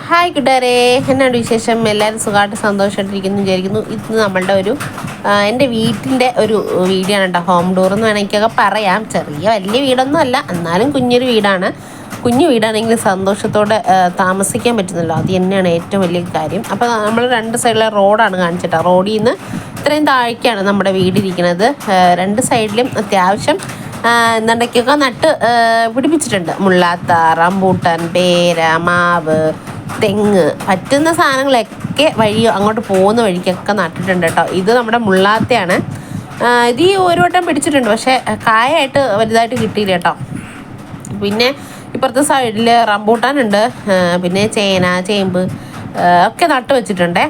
Hi കൂട്ടുകാരെ. എന്നാണ് വിശേഷം? എല്ലാവരും സുഖമായിട്ട് സന്തോഷമായിട്ടിരിക്കുന്നു വിചാരിക്കുന്നു. ഇത് നമ്മളുടെ ഒരു എന്റെ വീട്ടിന്റെ ഒരു വീഡിയോ ആണ് കേട്ടോ. ഹോം ഡോർ എന്ന് വേണമെങ്കിലൊക്കെ പറയാം. ചെറിയ വലിയ വീടൊന്നും അല്ല. എന്നാലും കുഞ്ഞൊരു വീടാണ്. കുഞ്ഞു വീടാണെങ്കിൽ സന്തോഷത്തോടെ താമസിക്കാൻ പറ്റുന്നല്ലോ. അത് തന്നെയാണ് ഏറ്റവും വലിയ കാര്യം. അപ്പോൾ നമ്മൾ രണ്ട് സൈഡിലെ റോഡാണ് കാണിച്ചിട്ട് റോഡിൽ നിന്ന് ഇത്രയും താഴേക്കാണ് നമ്മുടെ വീടിരിക്കുന്നത് രണ്ട് സൈഡിലും അത്യാവശ്യം എന്തൊക്കെയൊക്കെ നട്ട് പിടിപ്പിച്ചിട്ടുണ്ട്. മുള്ളാത്ത റംബൂട്ടൻ പേര മാവ് തെങ്ങ് പറ്റുന്ന സാധനങ്ങളൊക്കെ വഴി അങ്ങോട്ട് പോകുന്ന വഴിക്കൊക്കെ നട്ടിട്ടുണ്ട് കേട്ടോ. ഇത് നമ്മുടെ മുള്ളാത്തയാണ്. ഇത് ഈ ഒരു വട്ടം പിടിച്ചിട്ടുണ്ട് പക്ഷേ കായായിട്ട് വലുതായിട്ട് കിട്ടിയില്ല കേട്ടോ. പിന്നെ ഇപ്പുറത്തെ സൈഡിൽ റംബൂട്ടാനുണ്ട് പിന്നെ ചേന ചേമ്പ് ഒക്കെ നട്ട് വെച്ചിട്ടുണ്ടേ.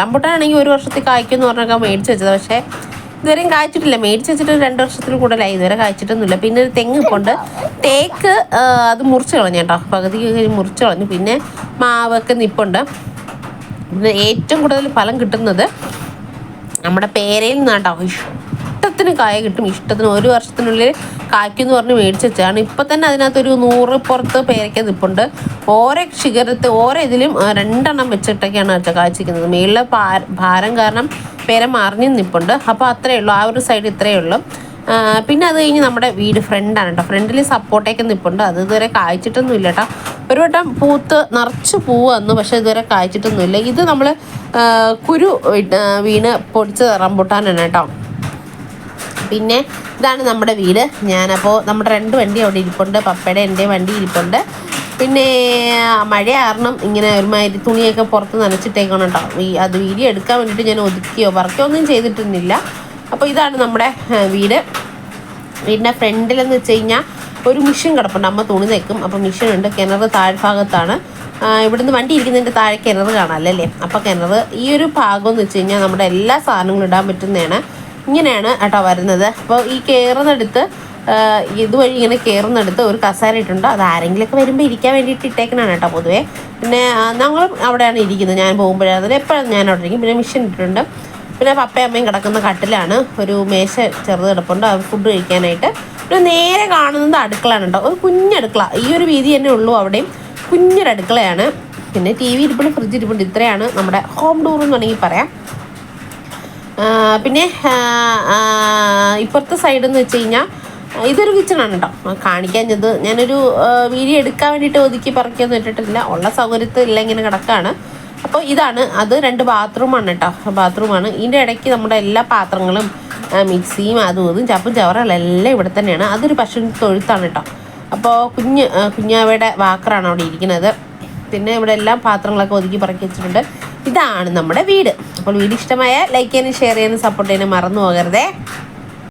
റംബൂട്ടാനാണെങ്കിൽ ഒരു വർഷത്തിൽ കായ്ക്കുമെന്ന് പറഞ്ഞൊക്കെ മേടിച്ച് വെച്ചത് പക്ഷേ ഇതുവരെയും കായ്ച്ചിട്ടില്ല. മേടിച്ച് വെച്ചിട്ട് രണ്ട് വർഷത്തിൽ കൂടുതലായി. ഇതുവരെ കായ്ച്ചിട്ടൊന്നുമില്ല. പിന്നെ ഒരു തെങ്ങ് ഇപ്പുണ്ട്. തേക്ക് അത് മുറിച്ച് കളഞ്ഞു കേട്ടോ. പകുതിക്ക് മുറിച്ച് കളഞ്ഞു. പിന്നെ മാവൊക്കെ നിപ്പുണ്ട്. പിന്നെ ഏറ്റവും കൂടുതൽ ഫലം കിട്ടുന്നത് നമ്മുടെ പേരയിൽ നിന്നാട്ടോ ഇഷ്ടത്തിന് കായ കിട്ടും. ഇഷ്ടത്തിന് ഒരു വർഷത്തിനുള്ളിൽ കായ്ക്കുമെന്ന് പറഞ്ഞ് മേടിച്ച് വെച്ചാണ് ഇപ്പം തന്നെ അതിനകത്തൊരു നൂറ് പുറത്ത് പേരയ്ക്ക നിപ്പുണ്ട്. ഓരോ ശിഖരത്ത് ഓരോ ഇതിലും രണ്ടെണ്ണം വെച്ചിട്ടൊക്കെയാണ് വെച്ചാൽ കായ്ച്ചിരിക്കുന്നത്. മേളിലെ ഭാരം കാരണം പേര മറിഞ്ഞ് നിൽപ്പുണ്ട് അപ്പോൾ അത്രയേ ഉള്ളൂ. ആ ഒരു സൈഡ് ഇത്രയേ ഉള്ളൂ. പിന്നെ അത് കഴിഞ്ഞ് നമ്മുടെ വീട് ഫ്രണ്ടാണ് കേട്ടോ ഫ്രണ്ടിൽ സപ്പോർട്ടൊക്കെ നിൽപ്പുണ്ട് അത് ഇതുവരെ കായ്ച്ചിട്ടൊന്നും ഇല്ല കേട്ടോ ഒരു വട്ടം പൂത്ത് നിറച്ച് പൂവന്നു വന്നു. പക്ഷെ ഇതുവരെ കായ്ച്ചിട്ടൊന്നുമില്ല ഇത് നമ്മൾ കുരു വീണ് പൊടിച്ച് റംബുട്ടാനാണ് കേട്ടോ പിന്നെ ഇതാണ് നമ്മുടെ വീട്. ഞാനപ്പോൾ നമ്മുടെ രണ്ട് വണ്ടി അവിടെ ഇരിപ്പുണ്ട്. പപ്പയുടെ എന്റെ വണ്ടി ഇരിപ്പുണ്ട്. പിന്നെ മഴ ഇങ്ങനെ ഒരുമാതിരി തുണിയൊക്കെ പുറത്ത് നനച്ചിട്ടേക്കണം കേട്ടോ. ഈ അത് വീഡിയോ എടുക്കാൻ വേണ്ടിയിട്ട് ഞാൻ ഒതുക്കിയോ വർക്കോ ഒന്നും ചെയ്തിട്ടൊന്നുമില്ല. അപ്പോൾ ഇതാണ് നമ്മുടെ വീട്. വീടിന്റെ ഫ്രണ്ടിലെന്ന് വെച്ച് കഴിഞ്ഞാൽ ഒരു മിഷൻ കിടപ്പുണ്ട്. അമ്മ തുണി നിൽക്കും അപ്പോൾ മിഷൻ ഉണ്ട്. കിണർ താഴ്ഭാഗത്താണ്. ഇവിടുന്ന് വണ്ടി ഇരിക്കുന്നതിന്റെ താഴെ കിണർ കാണാമല്ലേ അപ്പോൾ കിണർ ഈ ഒരു ഭാഗം എന്ന് വെച്ച് കഴിഞ്ഞാൽ നമ്മുടെ എല്ലാ സാധനങ്ങളും ഇടാൻ പറ്റുന്നതാണ്. ഇങ്ങനെയാണ് കേട്ടോ വരുന്നത്. അപ്പോൾ ഈ കയറുന്നിടത്ത് ഇതുവഴി ഇങ്ങനെ കയറുന്നിടത്ത് ഒരു കസേര ഇട്ടുണ്ട് അത് ആരെങ്കിലുമൊക്കെ വരുമ്പോൾ ഇരിക്കാൻ വേണ്ടിയിട്ട് ഇട്ടേക്കണാണ് കേട്ടോ പൊതുവേ. പിന്നെ ഞങ്ങൾ അവിടെയാണ് ഇരിക്കുന്നത്. ഞാൻ പോകുമ്പോഴാണ് എപ്പോഴും ഞാൻ അവിടെ ഇരിക്കും. പിന്നെ മിഷൻ ഇട്ടിട്ടുണ്ട്. പിന്നെ പപ്പയും അമ്മയും കിടക്കുന്ന കട്ടിലാണ്. ഒരു മേശ ചെറുത് കിടപ്പുണ്ട്. ഫുഡ് കഴിക്കാനായിട്ട്. പിന്നെ നേരെ കാണുന്നത് അടുക്കളയാണ് കേട്ടോ. ഒരു കുഞ്ഞടുക്കള ഈ ഒരു വീതി തന്നെ ഉള്ളൂ അവിടെയും. കുഞ്ഞൊരു അടുക്കളയാണ്. പിന്നെ ടി വി ഇരിപ്പുണ്ട് ഫ്രിഡ്ജ് ഇരിപ്പുണ്ട്. ഇത്രയാണ് നമ്മുടെ ഹോം ടൂർ എന്ന് വേണമെങ്കിൽ പറയാം. പിന്നെ ഇപ്പുറത്തെ സൈഡ് എന്ന് വെച്ച് കഴിഞ്ഞാൽ ഇതൊരു കിച്ചണാണ് കേട്ടോ കാണിക്കാൻ കാണിക്കാഞ്ഞത് ഞാനൊരു വീഡിയോ എടുക്കാൻ വേണ്ടിയിട്ട് ഒതുക്കി പറക്കിയൊന്നും വെച്ചിട്ടില്ല ഉള്ള സൗകര്യത്തിൽ ഇല്ലെങ്കിലും കിടക്കാണ്. അപ്പോൾ ഇതാണ് അത് രണ്ട് ബാത്റൂമാണ് കേട്ടോ ബാത്റൂമാണ് ഇതിന്റെ ഇടയ്ക്ക് നമ്മുടെ എല്ലാ പാത്രങ്ങളും മിക്സിയും അതും ഇതും ചപ്പും എല്ലാം ഇവിടെ തന്നെയാണ്. അതൊരു പശു തൊഴുത്താണ് കേട്ടോ അപ്പോൾ കുഞ്ഞ് കുഞ്ഞാവയുടെ വാക്കറാണ് അവിടെ ഇരിക്കുന്നത്. പിന്നെ ഇവിടെ എല്ലാം പാത്രങ്ങളൊക്കെ ഒതുക്കി പറക്കി വെച്ചിട്ടുണ്ട്. ഇതാണ് നമ്മുടെ വീട്. അപ്പോൾ വീട് ഇഷ്ടമായ ലൈക്ക് ചെയ്യാനും ഷെയർ ചെയ്യാനും സപ്പോർട്ട് ചെയ്യാനും മറന്നു പോകരുതേ.